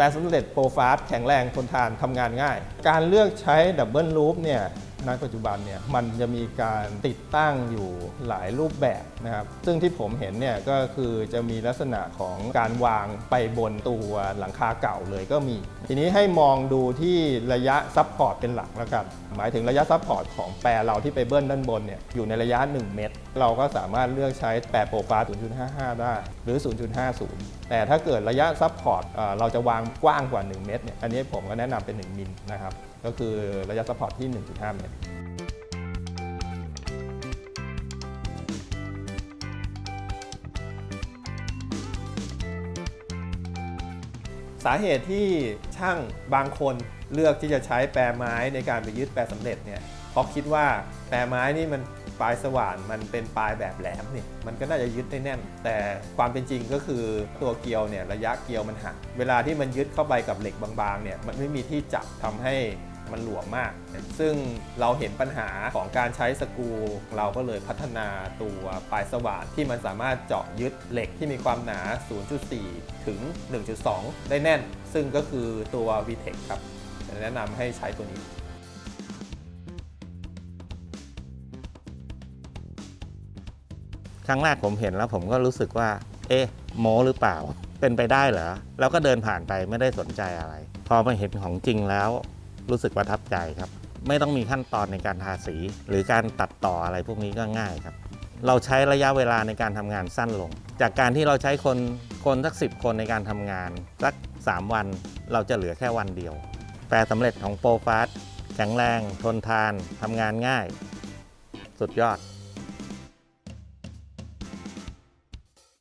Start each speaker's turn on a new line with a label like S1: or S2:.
S1: แปรสำเร็จโปรฟาสแข็งแรงทนทานทำงานง่าย การเลือกใช้ดับเบิลลูปเนี่ย ในปัจจุบันเนี่ยมันจะมีการติดตั้งอยู่หลายรูปแบบนะครับ ซึ่งที่ผมเห็นเนี่ยก็คือจะมีลักษณะของการวางไปบนตัวหลังคาเก่าเลยก็มี ทีนี้ให้มองดูที่ระยะซับพอร์ตเป็นหลักแล้วกัน หมายถึงระยะซับพอร์ตของแปรเราที่ไปเบิ้ลด้านบนเนี่ยอยู่ในระยะ 1 เมตร เราก็สามารถเลือกใช้แปรโปรฟ้า0.55 ได้ หรือ 0.50 แต่ถ้าเกิดระยะซับพอร์ตเอ่อเราจะวางกว้างกว่า 1 เมตรเนี่ยอันนี้ผมก็แนะนำเป็น 1 มิลนะครับก็คือระยะซัพพอร์ตที่ 1.5 เมตรสาเหตุที่ช่างบางคนเลือกที่จะใช้แปรไม้ในการไปยึดแปรสำเร็จเนี่ยเพราะคิดว่าแปรไม้นี่มันปลายสว่านมันเป็นปลายแบบแหลมนี่มันก็น่าจะยึดได้แน่น แต่ความเป็นจริงก็คือตัวเกลียวเนี่ยระยะเกลียวมันหักเวลาที่มันยึดเข้าไปกับเหล็กบางๆเนี่ยมันไม่มีที่จับทำให้ มันหลวมมาก ซึ่งเราเห็นปัญหาของการใช้สกรูเราก็เลยพัฒนาตัวปลายสว่านที่มันสามารถเจาะยึดเหล็กที่มีความหนา 0.4 ถึง 1.2 ได้แน่น ซึ่งก็คือตัว VTEC ครับแนะนำให้ใช้ตัวนี้
S2: ครั้งแรกผมเห็นแล้วผมก็รู้สึกว่า เอ๊ะโมหรือเปล่า เป็นไปได้เหรอ แล้วก็เดินผ่านไปไม่ได้สนใจอะไร พอมาเห็นของจริงแล้ว รู้สึกประทับใจครับ ไม่ต้องมีขั้นตอนในการทาสี หรือการตัดต่ออะไรพวกนี้ก็ง่ายครับ เราใช้ระยะเวลาในการทำงานสั้นลง จากการที่เราใช้คนคนสักสิบคนในการทำงานสัก 3 วัน เราจะเหลือแค่วันเดียว แปลสำเร็จของโปรฟาสแข็งแรง ทนทานทำงานง่าย สุดยอด